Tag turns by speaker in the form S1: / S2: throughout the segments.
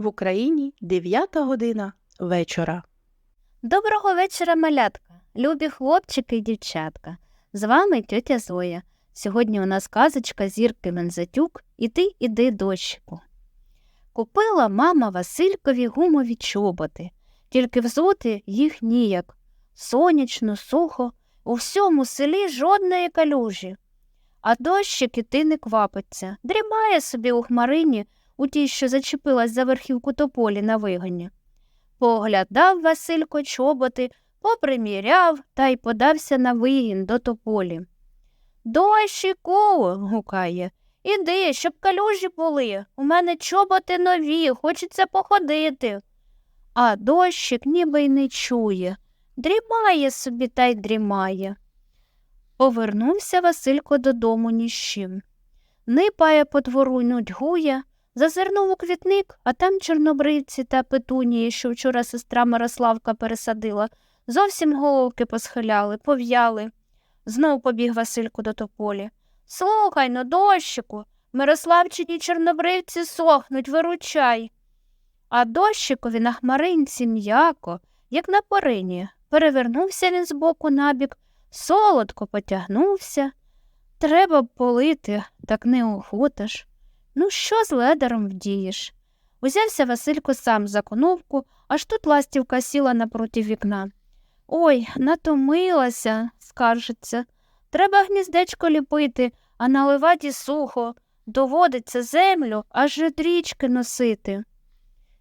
S1: В Україні 9 година вечора.
S2: Доброго вечора, малятка, любі хлопчики і дівчатка. З вами тьотя Зоя. Сьогодні у нас казочка зірки Мензатюк Іди, іди, дощику. Купила мама Василькові гумові чоботи, тільки взути їх ніяк. Сонячно, сухо, у всьому селі жодної калюжі. А дощик іти не квапиться, дрімає собі у хмарині, у тій, що зачепилась за верхівку тополі на вигоні. Поглядав Василько чоботи, поприміряв та й подався на вигін до тополі. Дощику. гукає. Іди, щоб калюжі були. У мене чоботи нові, хочеться походити. А дощик ніби й не чує. Дрімає собі та й дрімає. Повернувся Василько додому ні з чим. Нипає по двору нудьгує, Зазирнув у квітник, а там чорнобривці та петунії, що вчора сестра Мирославка пересадила, зовсім головки посхиляли, пов'яли. Знов побіг Василько до тополі. Слухай но, дощику, Мирославчині чорнобривці сохнуть, виручай. А дощикові на хмаринці м'яко, як на порині. Перевернувся він збоку набік, солодко потягнувся. Треба полити, так не охота ж. Ну, що з ледаром вдієш? Узявся Василько сам за коновку, аж тут ластівка сіла напроти вікна. Ой, натомилася, скаржиться. Треба гніздечко ліпити, а на леваді сухо. Доводиться землю аж річки носити.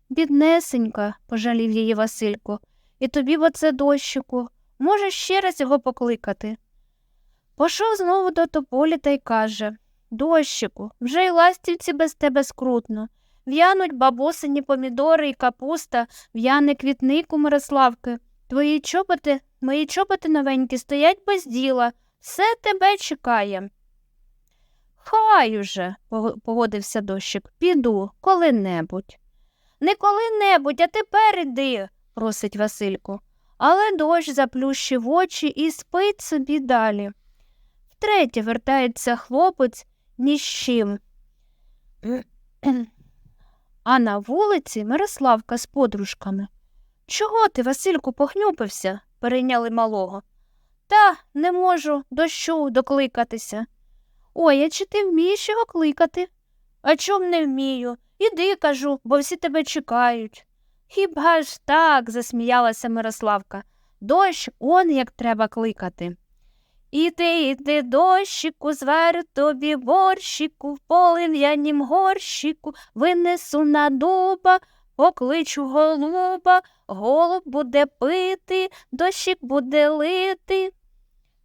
S2: Біднесенька, пожалів її Василько, і тобі б оце дощику. Може, ще раз його покликати. Пішов знову до тополі та й каже Дощику, вже й ластівці без тебе скрутно. В'януть бабусині помідори і капуста, в'яне квітник у Мирославки. Твої чоботи, мої чоботи новенькі стоять без діла, все тебе чекає. Хай уже, погодився дощик, піду коли-небудь. Не коли-небудь, а тепер іди, просить Василько. Але дощ заплющив очі і спить собі далі. Втретє вертається хлопець ні з чим. А на вулиці Мирославка з подружками. Чого ти, Васильку, похнюпився? перейняли малого. Та не можу дощу докликатися. Ой, а чи ти вмієш його кликати? А чом не вмію? Іди, кажу, бо всі тебе чекають. Хіба ж так, засміялася Мирославка. Дощ он як треба кликати. Іди, іди, дощику, зварю тобі борщику, в полив'янім горщику, винесу на дуба, покличу голуба, голуб буде пити, дощик буде лити.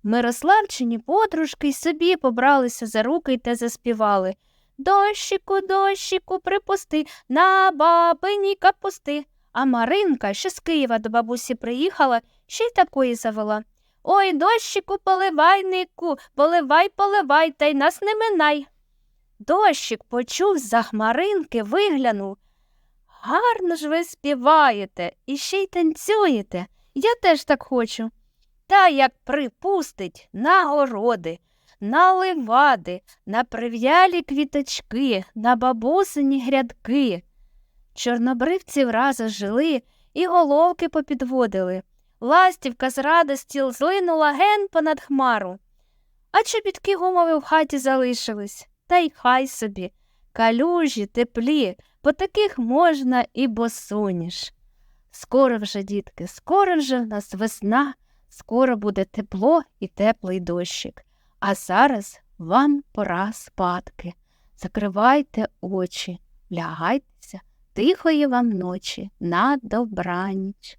S2: Мирославчині подружки й собі побралися за руки та заспівали Дощику, дощику, припусти, на бабині капусти. А Маринка, що з Києва до бабусі приїхала, ще й такої завела. Ой, дощику, поливайнику, поливай, поливай, та й нас не минай. Дощик почув за хмаринки, виглянув. Гарно ж ви співаєте і ще й танцюєте. Я теж так хочу. Та як припустить на городи, на ливади, на прив'ялі квіточки, на бабусині грядки. Чорнобривці враз жили і головки попідводили. Ластівка з радості злинула ген понад хмару. А чобітки гумові в хаті залишились, та й хай собі. Калюжі, теплі, по таких можна і босоніж. Скоро вже, дітки, скоро вже в нас весна, скоро буде тепло і теплий дощик. А зараз вам пора спадки. Закривайте очі, лягайтеся, тихої вам ночі, на добраніч.